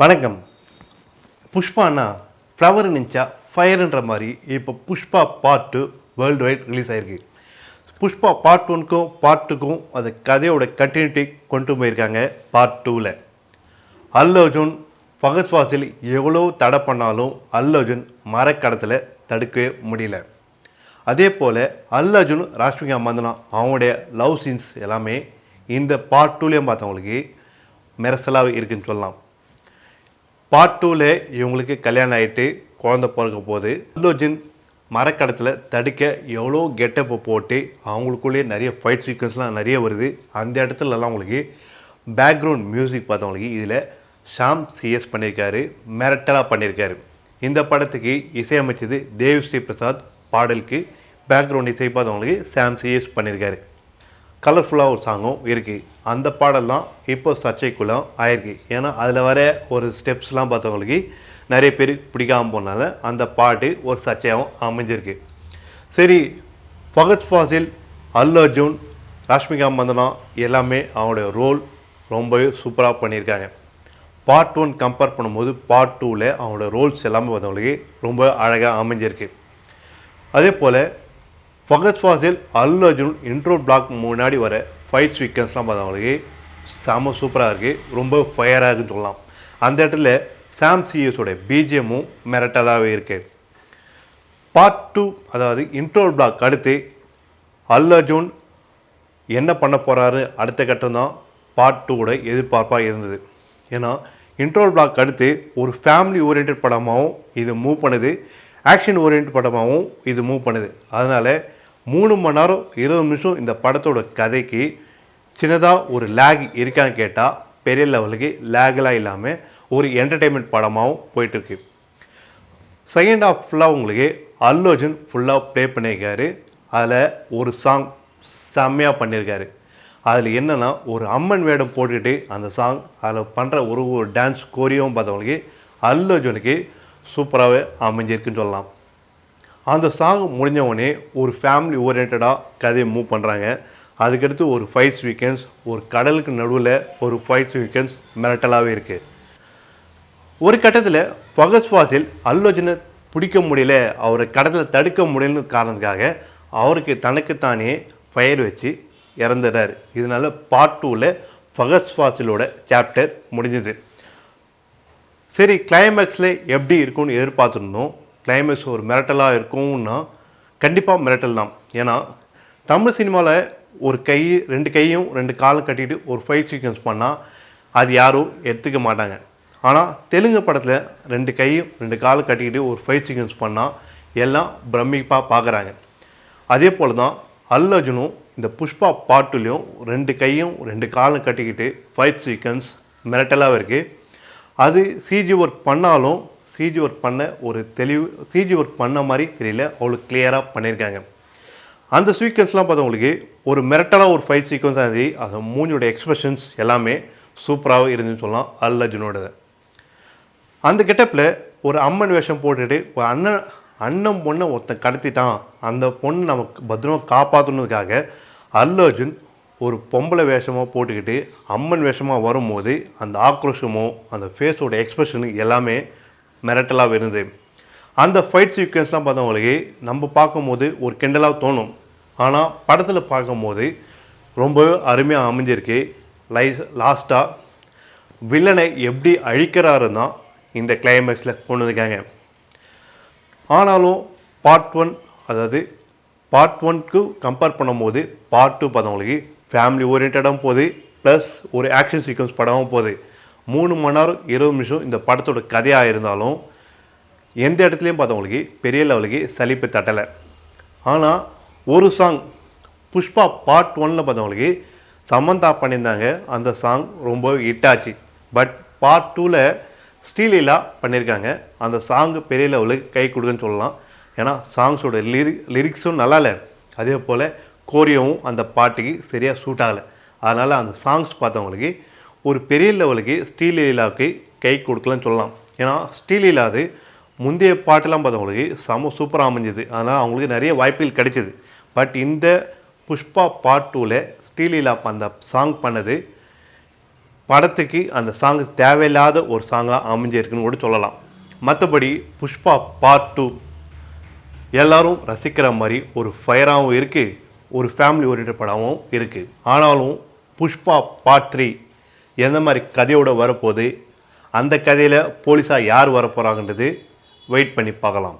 வணக்கம். புஷ்பானா ஃப்ளவர் நினச்சா ஃபயருன்ற மாதிரி இப்போ Pushpa part two world wide release ஆயிருக்கு. புஷ்பா பார்ட் ஒன்க்கும் பார்ட் டூக்கும் அது கதையோட கண்டினியூட்டி கொண்டு போயிருக்காங்க பார்ட் டூவில் அல்லு அர்ஜுன் ஃபகத் ஃபாசில் எவ்வளோ தடை பண்ணாலும் அல்லு அர்ஜுன் மரக்கடத்தில் தடுக்கவே முடியல. அதே போல் அல்லு அர்ஜுன் ராஷ்மிகா மந்தனா அவனுடைய லவ் சீன்ஸ் எல்லாமே இந்த பார்ட் டூலேயும் பார்த்தவங்களுக்கு மெரசலாக இருக்குன்னு சொல்லலாம். பார்ட் டூவில் இவங்களுக்கு கல்யாணம் ஆகிட்டு குழந்தை பிறக்க போகுது. அல்லோஜின் மரக்கடத்தில் தடுக்க எவ்வளோ கெட்டப்பை போட்டு அவங்களுக்குள்ளேயே நிறைய ஃபைட் சீக்வன்ஸ்லாம் நிறைய வருது. அந்த இடத்துலலாம் உங்களுக்கு பேக்ரவுண்ட் மியூசிக் பார்த்தவங்களுக்கு இதில் ஷாம் சிஎஸ் பண்ணியிருக்காரு மிரட்டலாக பண்ணியிருக்காரு. இந்த படத்துக்கு இசையமைச்சது தேவ் ஸ்ரீ பிரசாத் பாடலுக்கு பேக்ரவுண்ட் இசை பார்த்தவங்களுக்கு சாம் சிஎஸ் பண்ணியிருக்காரு. கலர்ஃபுல்லாக ஒரு சாங்கும் இருக்குது அந்த பாடல் தான் இப்போ சர்ச்சைக்குள்ளே ஆயிருக்கு. ஏன்னா அதில் வர ஒரு ஸ்டெப்ஸ்லாம் பார்த்தவங்களுக்கு நிறைய பேர் பிடிக்காமல் போனால அந்த பாட்டு ஒரு சர்ச்சையாகவும் அமைஞ்சிருக்கு. சரி ஃபகத் ஃபாசில் அல்லு அர்ஜுன் ராஷ்மிகா மந்தனா எல்லாமே அவங்களுடைய ரோல் ரொம்பவே சூப்பராக பண்ணியிருக்காங்க. பார்ட் ஒன் கம்பேர் பண்ணும்போது பார்ட் டூவில் அவனோட ரோல்ஸ் எல்லாமே பார்த்தவங்களுக்கு ரொம்ப அழகாக அமைஞ்சிருக்கு. அதே போல் ஃபகத் ஃபாசில் அல்லு அர்ஜுன் இன்ட்ரோ பிளாக் முன்னாடி வர ஃபைட் சீக்வன்ஸ்லாம் பார்த்தவங்களுக்கு செம சூப்பராக இருக்குது ரொம்ப ஃபயராக இருக்குன்னு சொல்லலாம். அந்த இடத்துல சாம் சிஎஸோட பிஜிஎம்மும் மிரட்டலாகவே இருக்குது பார்ட் டூ அதாவது இன்ட்ரோல் பிளாக் அடுத்து அல் அர்ஜுன் என்ன பண்ண போகிறாரு அடுத்த கட்டம் தான் பார்ட் டூவோட எதிர்பார்ப்பாக இருந்தது. ஏன்னா இன்ட்ரோல் பிளாக் அடுத்து ஒரு ஃபேமிலி ஓரியன்ட் படமாகவும் இது மூவ் பண்ணுது. ஆக்ஷன் ஓரியன்ட் படமாகவும் இது மூவ் பண்ணுது. அதனால் மூணு மணி நேரம் இருபது நிமிஷம் இந்த படத்தோட கதைக்கு சின்னதாக ஒரு லேக் இருக்கான்னு கேட்டால் பெரிய லெவலுக்கு லேகெலாம் இல்லாமல் ஒரு என்டர்டெயின்மெண்ட் படமாகவும் போயிட்டுருக்கு. செகண்ட் ஆஃப் ஃபுல்லாக உங்களுக்கு அல்லோஜன் அர்ஜுன் ஃபுல்லாக ப்ளே பண்ணியிருக்காரு. அதில் ஒரு சாங் செம்மையாக பண்ணியிருக்காரு. அதில் என்னென்னா ஒரு அம்மன் வேடம் போட்டுக்கிட்டு அந்த சாங் அதில் பண்ணுற ஒரு ஒரு டான்ஸ் கோரியும் பார்த்தவங்களுக்கு அல்லோஜனுக்கு அர்ஜுனுக்கு சூப்பராகவே அமைஞ்சிருக்குன்னு சொல்லலாம். அந்த சாங் முடிஞ்சவொடனே ஒரு ஃபேமிலி ஓரியன்டாக கதையை மூவ் பண்ணுறாங்க அதுக்கடுத்து ஒரு ஃபைட்ஸ் வீக்கெண்ட்ஸ் ஒரு கடலுக்கு நடுவில் ஒரு ஃபைட்ஸ் வீக்கெண்ட்ஸ் மிரட்டலாகவே இருக்குது ஒரு கட்டத்தில் ஃபகத் ஃபாசில் அல்லோஜனை பிடிக்க முடியல அவரை கடத்தில் தடுக்க முடியலன்னு காரணத்துக்காக அவருக்கு தனக்குத்தானே ஃபயர் வச்சு இறந்துடுறாரு. இதனால பார்ட் டூவில் ஃபகத் ஃபாசிலோட சாப்டர் முடிஞ்சது. சரி கிளைமேக்ஸில் எப்படி இருக்கும்னு எதிர்பார்த்துருந்தோம். கிளைமேக்ஸ் ஒரு மிரட்டலாக இருக்கும்னா கண்டிப்பாக மிரட்டல் தான். ஏன்னா தமிழ் சினிமாவில் ஒரு கை ரெண்டு கையும் ரெண்டு காலும் கட்டிட்டு ஒரு ஃபைட் சீக்வன்ஸ் பண்ணால் அது யாரும் எடுத்துக்க மாட்டாங்க. ஆனால் தெலுங்கு படத்தில் ரெண்டு கையும் ரெண்டு காலும் கட்டிக்கிட்டு ஒரு ஃபைட் சீக்வன்ஸ் பண்ணால் எல்லாம் பிரமிப்பாக பார்க்குறாங்க அதே போல் தான் அல் அர்ஜுனும் இந்த புஷ்பா பாட்டுலேயும் ரெண்டு கையும் ரெண்டு காலும் கட்டிக்கிட்டு ஃபைட் சீக்வன்ஸ் மிரட்டலாக இருக்குது அது சிஜி ஒர்க் பண்ணாலும் சிஜி ஒர்க் பண்ண ஒரு தெளிவு சிஜி ஒர்க் பண்ண மாதிரி தெரியல. அவ்வளோ கிளியராக பண்ணியிருக்காங்க அந்த சீக்வன்ஸ்லாம் பார்த்தவங்களுக்கு ஒரு மிரட்டலாக ஒரு ஃபைட் சீக்வன்ஸ் ஆகி அந்த மூஞ்சியோட எக்ஸ்பிரஷன்ஸ் எல்லாமே சூப்பராகவே இருந்துன்னு சொல்லலாம். அல்ல அந்த கெட்டப்பில் ஒரு அம்மன் வேஷம் போட்டுட்டு ஒரு அண்ணன் அண்ணன் பொண்ணை ஒருத்தன் கடத்திட்டான். அந்த பொண்ணு நமக்கு பத்திரமா காப்பாற்றணுக்காக அல்லர்ஜுன் ஒரு பொம்பளை வேஷமாக போட்டுக்கிட்டு அம்மன் வேஷமாக வரும்போது அந்த ஆக்ரோஷமோ அந்த ஃபேஸோட எக்ஸ்பிரஷனு எல்லாமே மிரட்டலாக இருந்தது அந்த ஃபைட் சீக்வன்ஸ்லாம் பார்த்தவங்களுக்கு நம்ம பார்க்கும்போது ஒரு கிண்டலாக தோணும். ஆனால் படத்தில் பார்க்கும்போது ரொம்பவே அருமையாக அமைஞ்சிருக்கு. லைஸ் லாஸ்ட்டாக வில்லனை எப்படி அழிக்கிறாருன்னா தான் இந்த கிளைமேக்ஸில் கொண்டு வந்திருக்காங்க. ஆனாலும் பார்ட் ஒன் அதாவது பார்ட் ஒன்க்கு கம்பேர் பண்ணும்போது பார்ட் டூ பார்த்தவங்களுக்கு ஃபேமிலி ஓரியன்டாகவும் போகுது ப்ளஸ் ஒரு ஆக்ஷன் சீக்வன்ஸ் படமும் போகுது. மூணு மணி நேரம் இருபது நிமிஷம் இந்த படத்தோட கதையாக இருந்தாலும் எந்த இடத்துலையும் பார்த்தவங்களுக்கு பெரிய லெவலுக்கு சலிப்பு தட்டலை. ஆனால் ஒரு சாங் புஷ்பா பார்ட் ஒனில் பார்த்தவங்களுக்கு சமந்தா பண்ணியிருந்தாங்க. அந்த சாங் ரொம்ப ஹிட் ஆச்சு. பட் பார்ட் டூவில் ஸ்ரீலீலா பண்ணியிருக்காங்க. அந்த சாங் பெரிய லெவலுக்கு கை கொடுக்குன்னு சொல்லலாம். ஏன்னா சாங்ஸோட லிரி லிரிக்ஸும் நல்லா இல்லை. அதே போல் கோரியோவும் அந்த பாட்டுக்கு சரியாக சூட் ஆகலை. அதனால் அந்த சாங்ஸ் பார்த்தவங்களுக்கு ஒரு பெரிய லெவலுக்கு ஸ்டீல் லீலாவுக்கு கை கொடுக்கலன்னு சொல்லலாம். ஏன்னா ஸ்ரீலீலா அது முந்தைய பாட்டெல்லாம் பார்த்தவங்களுக்கு செம சூப்பராக அமைஞ்சது. அதனால் அவங்களுக்கு நிறைய வாய்ப்புகள் கிடைச்சிது. பட் இந்த புஷ்பா பார்ட் டூவில் ஸ்டீல் ஸ்ரீலீலா அந்த சாங் பண்ணது படத்துக்கு அந்த சாங் தேவையில்லாத ஒரு சாங்காக அமைஞ்சிருக்குன்னு கூட சொல்லலாம். மற்றபடி புஷ்பா பார்ட் டூ எல்லோரும் ரசிக்கிற மாதிரி ஒரு ஃபயராகவும் இருக்குது ஒரு ஃபேமிலி ஓரியன்ட் படமும் இருக்குது ஆனாலும் புஷ்பா பார்ட் த்ரீ எந்த மாதிரி கதையோடு வரப்போகுது? அந்த கதையில் போலீஸாக யார் வரப்போகிறாங்கன்றது வெயிட் பண்ணி பார்க்கலாம்.